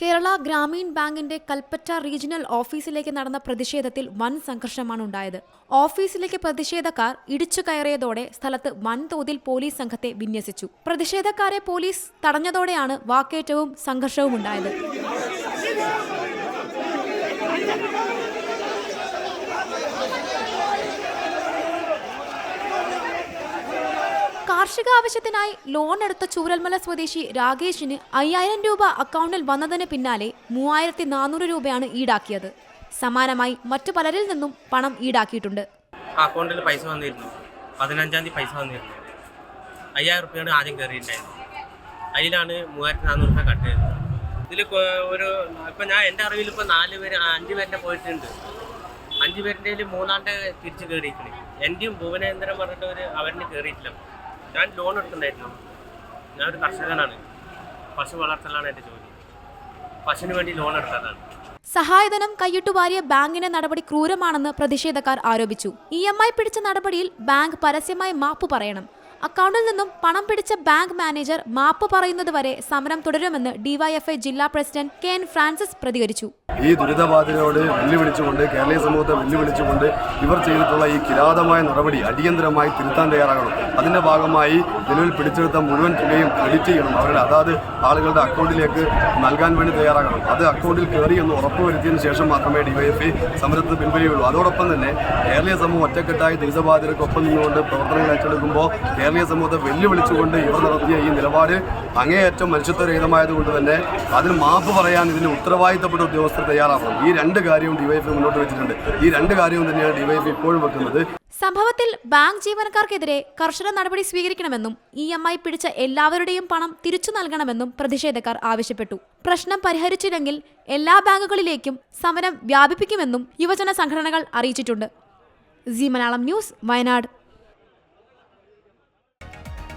കേരള ഗ്രാമീൺ ബാങ്കിന്റെ കൽപ്പറ്റ റീജിയണൽ ഓഫീസിലേക്ക് നടന്ന പ്രതിഷേധത്തിൽ വൻ സംഘർഷമാണ് ഉണ്ടായത്. ഓഫീസിലേക്ക് പ്രതിഷേധക്കാർ ഇടിച്ചു കയറിയതോടെ സ്ഥലത്ത് വൻതോതിൽ പോലീസ് സംഘത്തെ വിന്യസിച്ചു. പ്രതിഷേധക്കാരെ പോലീസ് തടഞ്ഞതോടെയാണ് വാക്കേറ്റവും സംഘർഷവും ഉണ്ടായത്. കാർഷിക ആവശ്യത്തിനായി ലോൺ എടുത്ത ചൂരൽമല സ്വദേശി രാകേഷിന് അയ്യായിരം രൂപ അക്കൗണ്ടിൽ വന്നതിന് പിന്നാലെ മൂവായിരത്തി നാനൂറ് രൂപയാണ് ഈടാക്കിയത്. സമാനമായി മറ്റു പലരിൽ നിന്നും പണം ഈടാക്കിയിട്ടുണ്ട്. അക്കൗണ്ടിൽ പൈസ വന്നിരുന്നു. പതിനഞ്ചാം തീയതി പൈസ വന്നിരുന്നു. അയ്യായിരം റുപ്യാണ് ആദ്യം കയറിയിട്ടുണ്ടായിരുന്നത്. അതിലാണ് മൂവായിരത്തി നാനൂറ് രൂപ കട്ട് ചെയ്തത്. ഇതിൽ ഒരു ഇപ്പം ഞാൻ എന്റെ അറിവിൽ ഇപ്പോൾ നാല് പേര് അഞ്ച് പേരുടെ പോയിട്ടുണ്ട്. അഞ്ച് പേരുടെ മൂന്നാണ്ട് തിരിച്ച് കയറിയിട്ടുണ്ട് എന്റെയും ഭുവനേന്ദ്രൻ പറഞ്ഞിട്ട് ഒരു അവരിന് കയറിയിട്ടില്ല. ഞാൻ ലോൺ എടുക്കുന്നുണ്ടായിരുന്നു ഞാനൊരു കർഷകനാണ്. പശു വളർത്തലാണ് എന്റെ ജോലി. പശുവിന് വേണ്ടി ലോൺ എടുത്തതാണ്. സഹായധനം കൈയിട്ടുവാരിയ ബാങ്കിന്റെ നടപടി ക്രൂരമാണെന്ന് പ്രതിഷേധക്കാർ ആരോപിച്ചു. ഇ എം ഐ പിടിച്ച നടപടിയിൽ ബാങ്ക് പരസ്യമായി മാപ്പ് പറയണം. അക്കൗണ്ടിൽ നിന്നും പണം പിടിച്ച ബാങ്ക് മാനേജർ മാപ്പ് പറയുന്നത് വരെ സമരം തുടരുമെന്ന് ഡിവൈഎഫ്ഐ ജില്ലാ പ്രസിഡന്റ് കെ എൻ ഫ്രാൻസിസ് പ്രതികരിച്ചു. ഈ ദുരിതബാധിതരോട് വെല്ലുവിളിച്ചുകൊണ്ട് കേരളീയ സമൂഹത്തെ വെല്ലുവിളിച്ചുകൊണ്ട് ഇവർ ചെയ്തിട്ടുള്ള ഈ കിരാതമായ നടപടി അടിയന്തരമായി തിരുത്താൻ തയ്യാറാകണം. അതിന്റെ ഭാഗമായി നിലവിൽ പിടിച്ചെടുത്ത മുഴുവൻ തുകയും ക്രെഡിറ്റ് ചെയ്യണം. അവരുടെ അതാത് ആളുകളുടെ അക്കൗണ്ടിലേക്ക് നൽകാൻ വേണ്ടി തയ്യാറാകണം. അത് അക്കൗണ്ടിൽ കയറി എന്ന് ഉറപ്പുവരുത്തിയതിനു ശേഷം മാത്രമേ ഡിവൈഎഫ്ഐ സമരത്തിന് പിൻവലിയുള്ളൂ അതോടൊപ്പം തന്നെ കേരളീയ സമൂഹം ഒറ്റക്കെട്ടായി ദുരിതബാധിതർക്കൊപ്പം നിന്നുകൊണ്ട് പ്രവർത്തനങ്ങൾ ഏറ്റെടുക്കുമ്പോൾ കേരളീയ സമൂഹത്തെ വെല്ലുവിളിച്ചുകൊണ്ട് ഇവർ നടത്തിയ ഈ നിലപാട് അങ്ങേയറ്റം മനുഷ്യത്വരഹിതമായതുകൊണ്ട് തന്നെ അതിന് മാപ്പ് പറയാൻ ഇതിന് ഉത്തരവാദിത്തപ്പെട്ട ഉദ്യോഗസ്ഥർ തയ്യാറാവണം. ഈ രണ്ട് കാര്യവും ഡിവൈഎഫ് മുന്നോട്ട് വെച്ചിട്ടുണ്ട്. ഈ രണ്ട് കാര്യവും തന്നെയാണ് ഡിവൈഎഫ് ഇപ്പോഴും വെക്കുന്നത്. സംഭവത്തിൽ ബാങ്ക് ജീവനക്കാർക്കെതിരെ കർശന നടപടി സ്വീകരിക്കണമെന്നും ഇ എം ഐ പിടിച്ച എല്ലാവരുടെയും പണം തിരിച്ചു നൽകണമെന്നും പ്രതിഷേധക്കാർ ആവശ്യപ്പെട്ടു. പ്രശ്നം പരിഹരിച്ചില്ലെങ്കിൽ എല്ലാ ബാങ്കുകളിലേക്കും സമരം വ്യാപിപ്പിക്കുമെന്നും യുവജന സംഘടനകൾ അറിയിച്ചിട്ടുണ്ട്. C Malayalam news Wayanad.